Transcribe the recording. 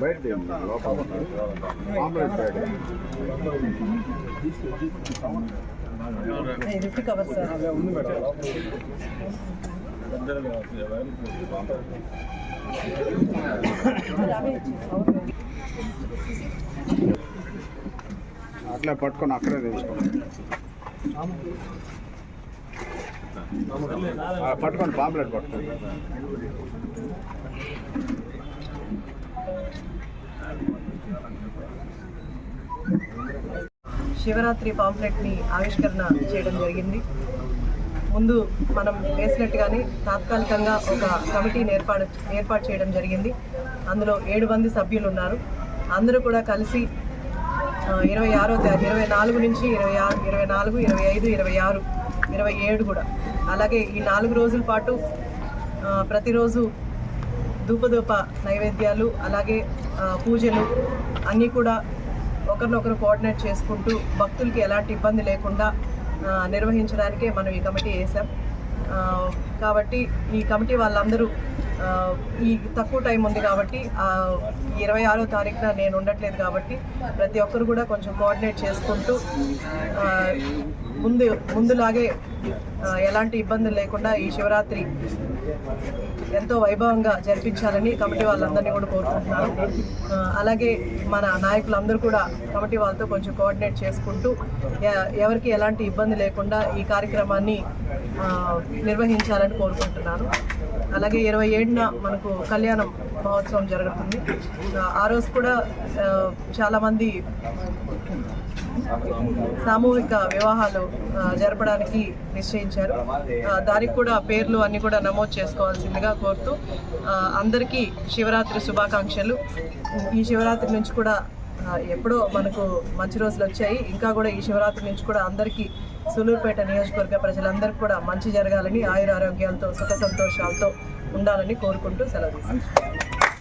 బయట బయట అట్లా పట్టుకొని అక్కడే తెచ్చుకోండి పట్టుకోండి పాంప్లెట్ పట్టుకోండి. శివరాత్రి పాంప్లెట్ని ఆవిష్కరణ చేయడం జరిగింది. ముందు మనం వేసినట్టుగానే తాత్కాలికంగా ఒక కమిటీని ఏర్పాటు ఏర్పాటు చేయడం జరిగింది. అందులో ఏడు మంది సభ్యులు ఉన్నారు అందరూ కూడా కలిసి ఇరవై ఆరో ఇరవై నాలుగు నుంచి ఇరవై ఆరు ఇరవై నాలుగు ఇరవై ఐదు ఇరవై ఆరు ఇరవై ఏడు కూడా. అలాగే ఈ నాలుగు రోజుల పాటు ప్రతిరోజు ధూపధూప నైవేద్యాలు అలాగే పూజలు అన్నీ కూడా ఒకరినొకరు కోఆర్డినేట్ చేసుకుంటూ భక్తులకి ఎలాంటి ఇబ్బంది లేకుండా నిర్వహించడానికే మనం ఈ కమిటీ వేసాం కాబట్టి ఈ కమిటీ వాళ్ళందరూ ఈ తక్కువ టైం ఉంది కాబట్టి ఇరవై ఆరో తారీఖున నేను ఉండట్లేదు కాబట్టి ప్రతి ఒక్కరు కూడా కొంచెం కోఆర్డినేట్ చేసుకుంటూ ముందు ముందులాగే ఎలాంటి ఇబ్బందులు లేకుండా ఈ శివరాత్రి ఎంతో వైభవంగా జరిపించాలని కమిటీ వాళ్ళందరినీ కూడా కోరుకుంటున్నాను. అలాగే మన నాయకులందరూ కూడా కమిటీ వాళ్ళతో కొంచెం కోఆర్డినేట్ చేసుకుంటూ ఎవరికి ఎలాంటి ఇబ్బంది లేకుండా ఈ కార్యక్రమాన్ని నిర్వహించాలని కోరుకుంటున్నాను. అలాగే ఇరవై ఏడున మనకు కళ్యాణం మహోత్సవం జరుగుతుంది. ఆ, రోజు కూడా చాలామంది సామూహిక వివాహాలు జరపడానికి నిశ్చయించారు. దానికి కూడా పేర్లు అన్ని కూడా నమోదు చేసుకోవాల్సిందిగా కోరుతూ అందరికీ శివరాత్రి శుభాకాంక్షలు. ఈ శివరాత్రి నుంచి కూడా ఎప్పుడో మనకు మంచి రోజులు వచ్చాయి. ఇంకా కూడా ఈ శివరాత్రి నుంచి కూడా అందరికీ సులూరుపేట నియోజకవర్గ ప్రజలందరికీ కూడా మంచి జరగాలని ఆయుర ఆరోగ్యాలతో సుఖ సంతోషాలతో ఉండాలని కోరుకుంటూ సెలవు తీసుకుంటాను